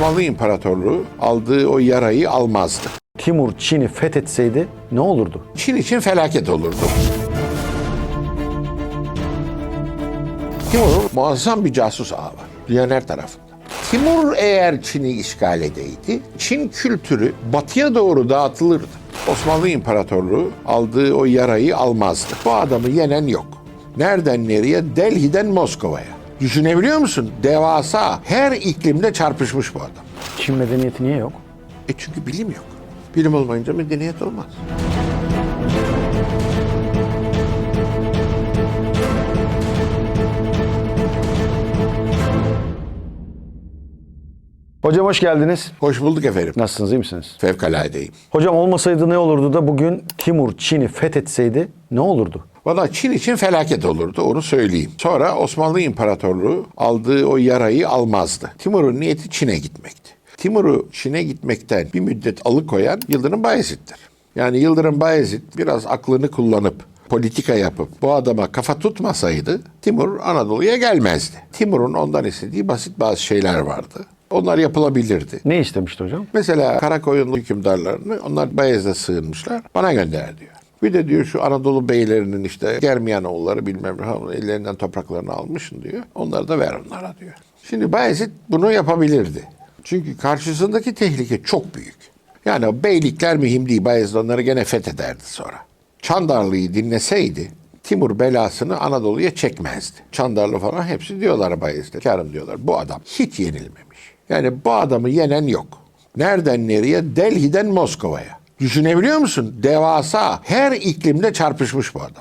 Osmanlı İmparatorluğu aldığı o yarayı almazdı. Timur Çin'i fethetseydi ne olurdu? Çin için felaket olurdu. Timur'un muazzam bir casus ağı var. Dünyanın her tarafında. Timur eğer Çin'i işgal edeydi, Çin kültürü batıya doğru dağıtılırdı. Osmanlı İmparatorluğu aldığı o yarayı almazdı. Bu adamı yenen yok. Nereden nereye? Delhi'den Moskova'ya. Düşünebiliyor musun? Devasa. Her iklimde çarpışmış bu adam. Çin medeniyeti niye yok? E çünkü bilim yok. Bilim olmayınca medeniyet olmaz. Hocam hoş geldiniz. Hoş bulduk efendim. Nasılsınız iyi misiniz? Fevkaladeyim. Hocam olmasaydı ne olurdu da bugün Timur Çin'i fethetseydi ne olurdu? Valla Çin için felaket olurdu onu söyleyeyim. Sonra Osmanlı İmparatorluğu aldığı o yarayı almazdı. Timur'un niyeti Çin'e gitmekti. Timur'u Çin'e gitmekten bir müddet alıkoyan Yıldırım Bayezid'dir. Yani Yıldırım Bayezid biraz aklını kullanıp politika yapıp bu adama kafa tutmasaydı Timur Anadolu'ya gelmezdi. Timur'un ondan istediği basit bazı şeyler vardı. Onlar yapılabilirdi. Ne istemişti hocam? Mesela Karakoyunlu hükümdarlarını onlar Bayez'de sığınmışlar. Bana gönder diyor. Bir de diyor şu Anadolu beylerinin işte Germiyanoğulları bilmem ne ellerinden topraklarını almışsın diyor. Onları da ver onlara diyor. Şimdi Bayezid bunu yapabilirdi. Çünkü karşısındaki tehlike çok büyük. Yani o beylikler mühim değil. Bayezid onları gene fethederdi sonra. Çandarlı'yı dinleseydi Timur belasını Anadolu'ya çekmezdi. Çandarlı falan hepsi diyorlar Bayezid'e. Karım diyorlar. Bu adam hiç yenilmemiş. Yani bu adamı yenen yok. Nereden nereye? Delhi'den Moskova'ya. Düşünebiliyor musun? Devasa. Her iklimde çarpışmış bu adam.